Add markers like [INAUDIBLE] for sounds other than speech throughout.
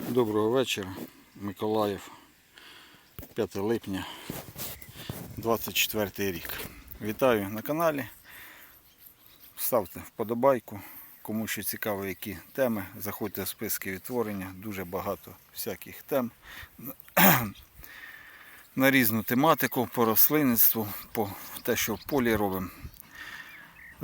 Доброго вечора, Миколаїв, 5 липня, 24 рік. Вітаю на каналі. Ставте вподобайку. Кому що цікаво, які теми, заходьте в списки відтворення, дуже багато всяких тем [CLEARS THROAT] на різну тематику, по рослинництву, по те, що в полі робимо.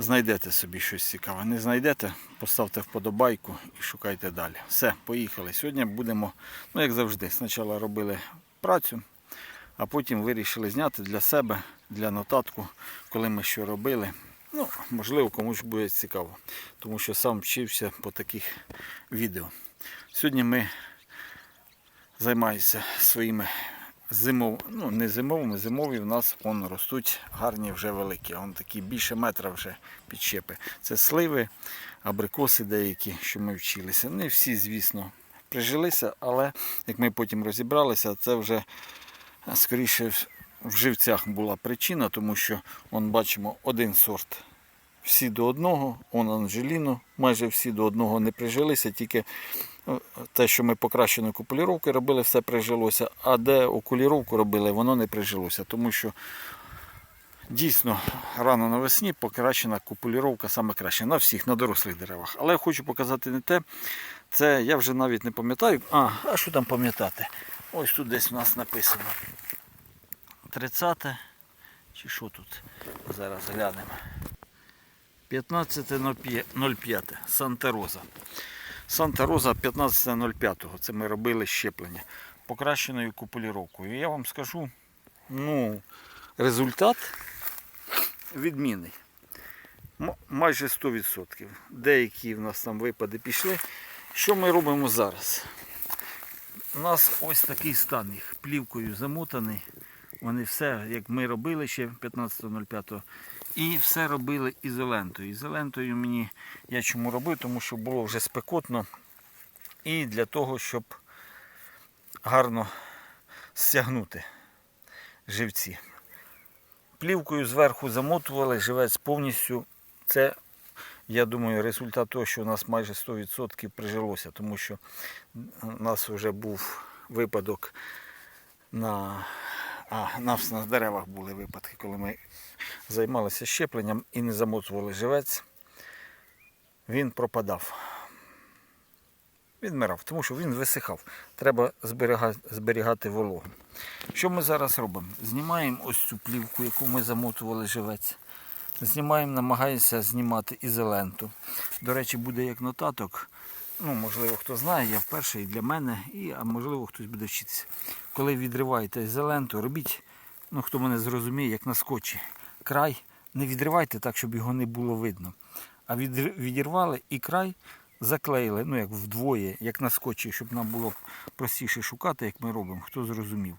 Знайдете собі щось цікаве. Не знайдете, поставте вподобайку і шукайте далі. Все, поїхали. Сьогодні будемо, ну як завжди, спочатку робили працю, а потім вирішили зняти для себе, для нотатку, коли ми що робили. Ну, можливо, комусь буде цікаво, тому що сам вчився по таких відео. Сьогодні ми займаюся своїми зимов, ну не зимовими, зимові в нас вон ростуть гарні вже великі. Вон такі більше метра вже підщепи. Це сливи, абрикоси деякі, що ми вчилися. Не всі, звісно, прижилися, але як ми потім розібралися, це вже скоріше в- живцях була причина, тому що вон бачимо один сорт. Всі до одного, он Анжеліно, майже всі до одного не прижилися, тільки е, те, що ми покращену купуліровку робили, все прижилося, а де окуліровку робили, воно не прижилося, тому що дійсно рано навесні покращена купуліровка саме краще на всіх, на дорослих деревах. Але я хочу показати не те, це я вже навіть не пам'ятаю. А, а що там пам'ятати? Ось тут десь у нас написано. 30 чи що тут? Зараз глянемо. 15.05 Санта Роза. Санта Роза 15.05. Це ми робили щеплення покращеною купуліровкою. І я вам скажу, ну, результат відмінний. Майже 100%. Деякі в нас там випади пішли. Що ми робимо зараз? У нас ось такий стан їх плівкою замотаний. Вони все, як ми робили ще 15.05. І все робили ізолентою. Ізолентою мені я чому робив, тому що було вже спекотно. І для того, щоб гарно стягнути живці. Плівкою зверху замотували, живець повністю. Це, я думаю, результат того, що у нас майже 100% прижилося, тому що у нас вже був випадок на, а, нас на деревах були випадки, коли ми займалися щепленням і не замотували живець, він пропадав. Відмирав, тому що він висихав. Треба зберігати, зберігати вологу. Що ми зараз робимо? Знімаємо ось цю плівку, яку ми замотували живець. Знімаємо, намагаємося знімати ізоленту. До речі, буде як нотаток. Ну, можливо, хто знає, я вперше і для мене, і, а можливо, хтось буде вчитися. Коли відриваєте ізоленту, робіть, ну хто мене зрозуміє, як на скотчі. Край не відривайте так, щоб його не було видно. А відірвали і край заклеїли, ну як вдвоє, як на скотчі, щоб нам було простіше шукати, як ми робимо, хто зрозумів.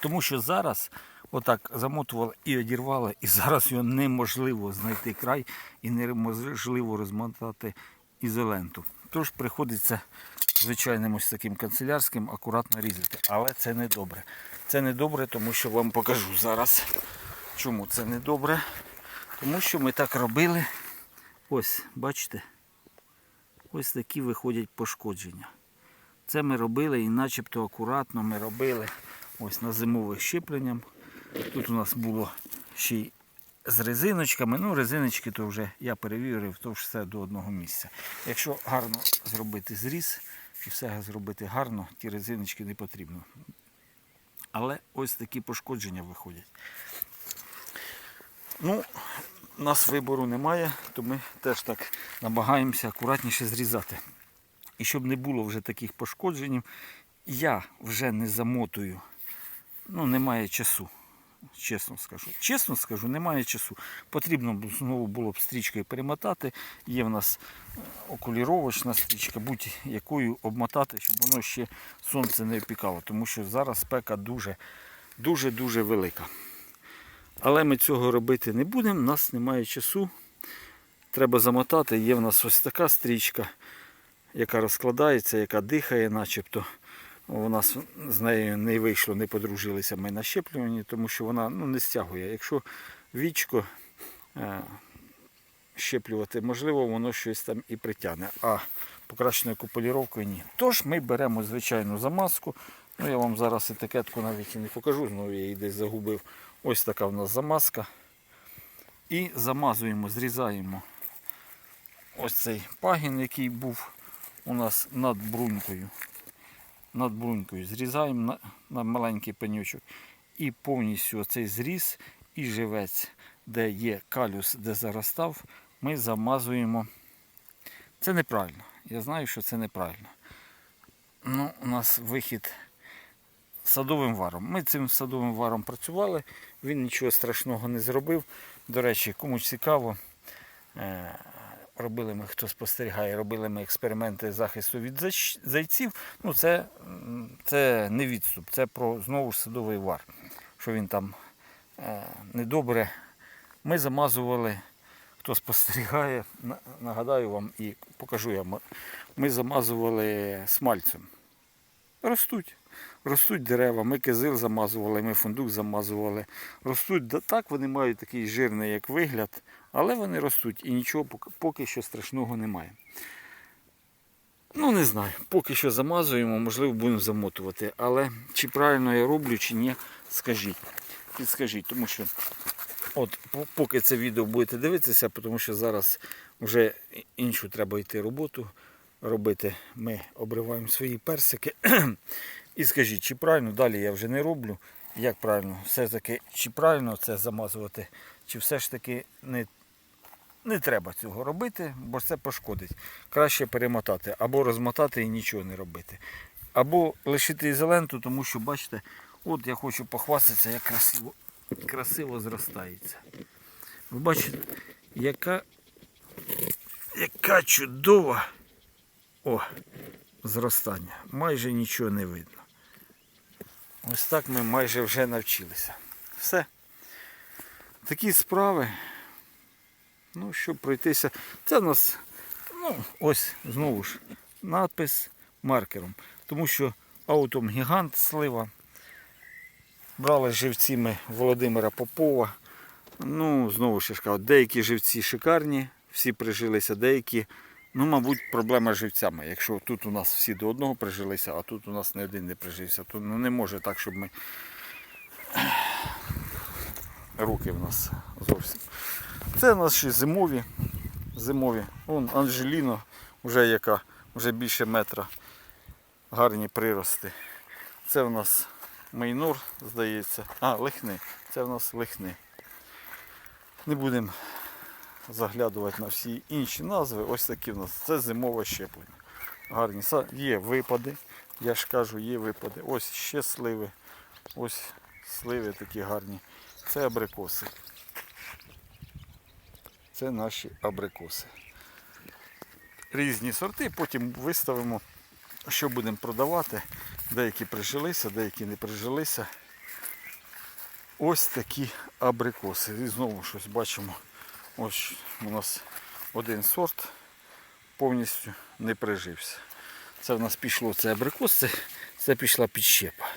Тому що зараз отак замотували і одірвали, і зараз його неможливо знайти край і неможливо розмотати ізоленту. Тож приходиться звичайним ось таким канцелярським акуратно різати. Але це не добре. Це не добре, тому що вам покажу зараз. Чому це не добре? Тому що ми так робили. Ось, бачите? Ось такі виходять пошкодження. Це ми робили і начебто акуратно ми робили ось на зимових щепленням. Тут у нас було ще й з резиночками. Ну, резиночки то вже я перевірив, то все до одного місця. Якщо гарно зробити зріз і все зробити гарно, ті резиночки не потрібно. Але ось такі пошкодження виходять. Ну, нас вибору немає, то ми теж так намагаємося акуратніше зрізати. І щоб не було вже таких пошкоджень, я вже не замотую. Ну, немає часу. Чесно скажу. Чесно скажу, немає часу. Потрібно знову було б стрічкою перемотати. Є в нас е, окуліровочна стрічка, будь-якою обмотати, щоб воно ще сонце не опікало, тому що зараз спека дуже, дуже, дуже велика. Але ми цього робити не будемо, у нас немає часу. Треба замотати. Є в нас ось така стрічка, яка розкладається, яка дихає, начебто. У нас з нею не вийшло, не подружилися ми на щеплюванні, тому що вона ну, не стягує. Якщо вічко е, щеплювати, можливо, воно щось там і притягне. А покращеною куполіровкою ні. Тож ми беремо звичайну замазку. Ну, я вам зараз етикетку навіть і не покажу, знову я її десь загубив. Ось така в нас замазка. І замазуємо, зрізаємо ось цей пагін, який був у нас над брунькою. Над брунькою. Зрізаємо на, на маленький пенючок. І повністю цей зріз і живець, де є калюс, де заростав, ми замазуємо. Це неправильно. Я знаю, що це неправильно. Ну, у нас вихід садовим варом. Ми цим садовим варом працювали, він нічого страшного не зробив. До речі, кому цікаво, е, робили ми, хто спостерігає, робили ми експерименти захисту від зайців. Ну, це, це не відступ, це про знову ж садовий вар. Що він там е, недобре. Ми замазували, хто спостерігає, нагадаю вам і покажу я. Ми- замазували смальцем. Ростуть. Ростуть дерева, ми кизил замазували, ми фундук замазували. Ростуть так, вони мають такий жирний як вигляд, але вони ростуть і нічого поки- що страшного немає. Ну, не знаю, поки що замазуємо, можливо, будемо замотувати. Але чи правильно я роблю, чи ні, скажіть. Підскажіть, тому що от поки це відео будете дивитися, тому що зараз вже іншу треба йти роботу робити. Ми обриваємо свої персики. [CLEARS THROAT] І скажіть, чи правильно, далі я вже не роблю. Як правильно, все-таки, чи правильно це замазувати, чи все ж таки не, не треба цього робити, бо це пошкодить. Краще перемотати, або розмотати і нічого не робити. Або лишити ізоленту, тому що, бачите, от я хочу похвастатися, як красиво, красиво зростається. Ви бачите, яка, яка чудова о, зростання. Майже нічого не видно. Ось так ми майже вже навчилися. Все. Такі справи. Ну, щоб пройтися. Це в нас, ну, ось знову ж, надпис маркером. Тому що аутом гігант слива. Брали живці ми Володимира Попова. Ну, знову ж я кажу, деякі живці шикарні, всі прижилися, деякі. Ну, мабуть, проблема з живцями. Якщо тут у нас всі до одного прижилися, а тут у нас не один не прижився, то ну, не може так, щоб ми. [CLEARS THROAT] Руки в нас зовсім. Це наші зимові. Зимові. Вон Анжеліно, вже яка, вже більше метра. Гарні прирости. Це в нас майнур, здається. А, лихни. Це в нас лихни. Не будемо заглядувати на всі інші назви. Ось такі в нас. Це зимове щеплення. Гарні. Є випади. Я ж кажу, є випади. Ось ще сливи. Ось сливи такі гарні. Це абрикоси. Це наші абрикоси. Різні сорти, потім виставимо, що будемо продавати. Деякі прижилися, деякі не прижилися. Ось такі абрикоси. І знову щось бачимо. Ось у нас один сорт повністю не прижився. Це в нас пішло це абрикос, це, це пішла підщепа.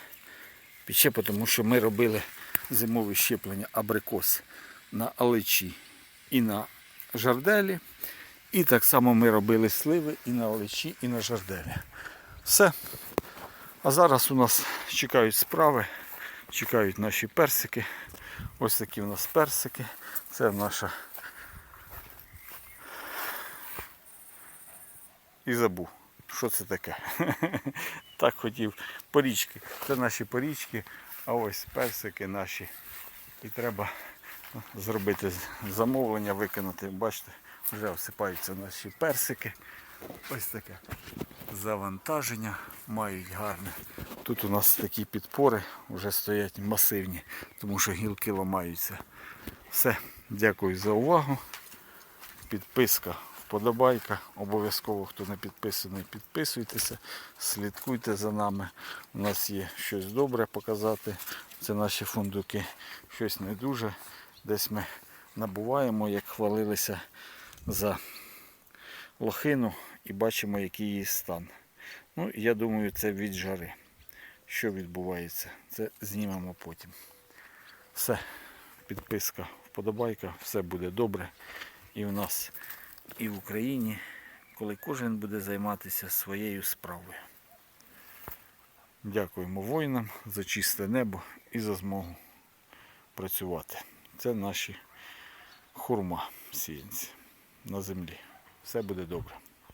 Підщепа, тому що ми робили зимове щеплення абрикос на аличі і на жарделі. І так само ми робили сливи і на аличі, і на жарделі. Все. А зараз у нас чекають справи, чекають наші персики. Ось такі у нас персики. Це наша. І забув, що це таке. [LAUGHS] так хотів. Порічки. Це наші порічки, а ось персики наші. І треба зробити замовлення, виконати. Бачите, вже осипаються наші персики. Ось таке завантаження мають гарне. Тут у нас такі підпори вже стоять масивні, тому що гілки ламаються. Все, дякую за увагу. Підписка, вподобайка. Обов'язково, хто не підписаний, підписуйтеся, слідкуйте за нами. У нас є щось добре показати. Це наші фундуки. Щось не дуже. Десь ми набуваємо, як хвалилися за лохину і бачимо, який її стан. Ну, я думаю, це від жари. Що відбувається, це знімемо потім. Все, підписка, вподобайка, все буде добре. І в нас, і в Україні, коли кожен буде займатися своєю справою. Дякуємо воїнам за чисте небо і за змогу працювати. Це наші хурма сіянці на землі. Все буде добре.